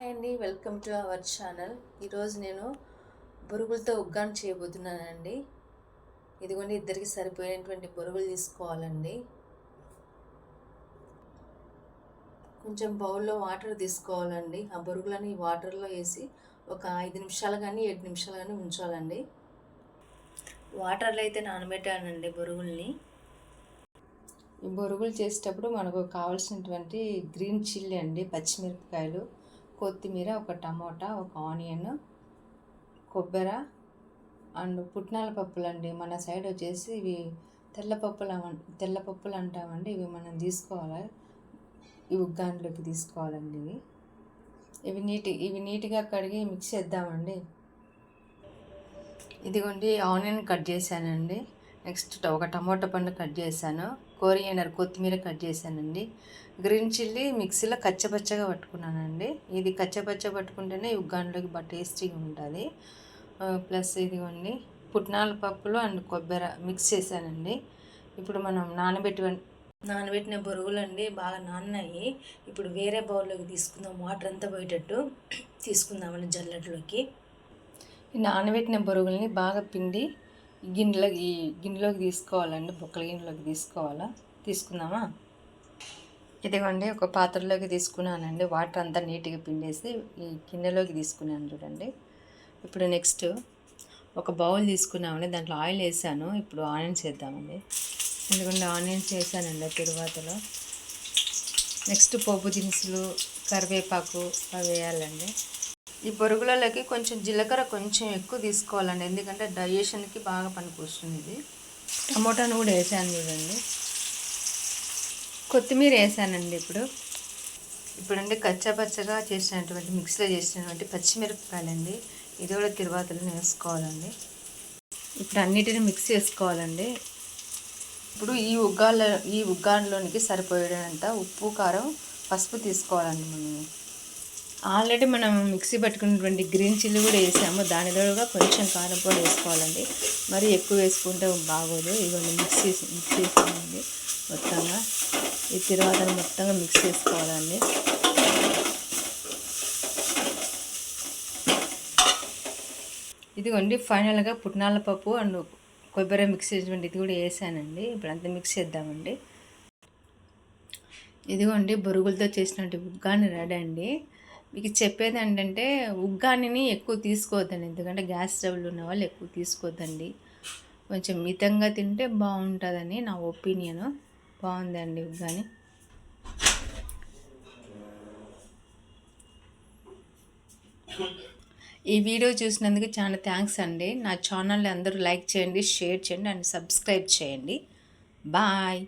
Hi అండి welcome to our channel ఈరోజు నేను బొరుగులతో ఉగ్గాని చేయబోతున్నానండి. ఇదిగోండి ఇద్దరికి సరిపోయినటువంటి బొరుగులు తీసుకోవాలండి. కొంచెం బౌల్లో వాటర్ తీసుకోవాలండి. ఆ బొరుగులని వాటర్లో వేసి ఒక ఐదు నిమిషాలు కానీ ఏడు నిమిషాలు కానీ ఉంచాలండి. వాటర్లో అయితే నానబెట్టానండి బొరుగుల్ని. ఈ బొరుగులు చేసేటప్పుడు మనకు కావాల్సినటువంటి గ్రీన్ చిల్లీ అండి పచ్చిమిరపకాయలు. కొత్తిమీర ఒక టమోటా ఒక ఆనియన్ కొబ్బరి అండ్ పుట్నాల పప్పులు అండి మన సైడ్ వచ్చేసి ఇవి తెల్ల పప్పులు అవ- తెల్ల పప్పులు అంటామండి. ఇవి మనం తీసుకోవాలి. ఈ ఉగ్గాన్లోకి తీసుకోవాలండి ఇవి. ఇవి నీటి ఇవి నీట్గా కడిగి మిక్స్ చేద్దామండి. ఇదిగోండి ఆనియన్ కట్ చేశానండి. నెక్స్ట్ ఒక టమోటా పండు కట్ చేశాను. కోరియండర్ కొత్తిమీర కట్ చేశానండి. గ్రీన్ చిల్లీ మిక్సీలో కచ్చపచ్చగా పట్టుకున్నానండి. ఇది కచ్చపచ్చ పట్టుకుంటేనే ఈ బాగా టేస్టీగా ఉంటుంది. ప్లస్ ఇదిగోండి పుట్నాల పప్పులు అండ్ కొబ్బరి మిక్స్ చేశానండి. ఇప్పుడు మనం నానబెట్టి నానబెట్టిన బొరుగులు అండి బాగా నాన్నాయి. ఇప్పుడు వేరే బౌల్లోకి తీసుకుందాం వాటర్ అంతా పోయేటట్టు తీసుకుందామని జల్లెట్లోకి నానబెట్టిన బొరుగుల్ని బాగా పిండి గిన్నెలో గిన్నెలోకి ఈ గిన్నెలోకి తీసుకోవాలండి బొక్కల గిన్నెలోకి తీసుకోవాలా? తీసుకుందామా? ఇదిగోండి ఒక పాత్రలోకి తీసుకున్నానండి. వాటర్ అంతా నీట్గా పిండేసి ఈ గిన్నెలోకి తీసుకున్నాను చూడండి. ఇప్పుడు నెక్స్ట్ ఒక బౌల్ తీసుకున్నామండి. దాంట్లో ఆయిల్ వేసాను. ఇప్పుడు ఆనియన్స్ వేద్దామండి. ఎందుకంటే ఆనియన్స్ వేసానండి తిరువాతలో. నెక్స్ట్ పోపు దినుసులు కరివేపాకు అవి వేయాలండి. ఈ బొరుగులలోకి కొంచెం జీలకర్ర కొంచెం ఎక్కువ తీసుకోవాలండి. ఎందుకంటే డైజెషన్కి బాగా పనికొస్తుంది ఇది. టమోటాను కూడా వేసాను చూడండి. కొత్తిమీర వేసానండి ఇప్పుడు. ఇప్పుడంటే కచ్చాపచ్చగా చేసినటువంటి మిక్సీలో చేసినటువంటి పచ్చిమిరపకాయలండి. ఇది కూడా తిరువాతలను వేసుకోవాలండి. ఇప్పుడు అన్నిటిని మిక్స్ చేసుకోవాలండి. ఇప్పుడు ఈ ఉగ్గాల ఈ ఉగ్గానిలోనికి సరిపోయేంత ఉప్పు కారం పసుపు తీసుకోవాలండి మనం ఆల్రెడీ మనం మిక్సీ పట్టుకున్నటువంటి గ్రీన్ చిల్లీ కూడా వేసాము. దాని తోడుగా కొంచెం కారం పొడి వేసుకోవాలండి. మరి ఎక్కువ వేసుకుంటే బాగోదు. ఇవన్నీ మిక్స్ చేసి మిక్స్ చేసామండి మొత్తంగా. ఈ తర్వాత మొత్తంగా మిక్స్ చేసుకోవాలండి ఇదిగోండి ఫైనల్గా పుట్నాల పప్పు అండ్ కొబ్బరి మిక్స్ చేసినటువంటి ఇది కూడా వేసానండి. ఇప్పుడు అంతా మిక్స్ చేద్దామండి. ఇదిగోండి బొరుగులతో చేసినట్టు ఉగ్గాని రెడీ అండి. మీకు చెప్పేది ఏంటంటే ఉగ్గానిని ఎక్కువ తీసుకోవద్దండి. ఎందుకంటే గ్యాస్ ట్రబుల్ ఉన్న వాళ్ళు ఎక్కువ తీసుకోవద్దండి కొంచెం మితంగా తింటే బాగుంటుందని నా ఒపీనియన్. బాగుందండి ఉగ్గాని. ఈ వీడియో చూసినందుకు చాలా థ్యాంక్స్ అండి. నా ఛానల్ అందరూ లైక్ చేయండి షేర్ చేయండి అండ్ సబ్స్క్రైబ్ చేయండి. బాయ్.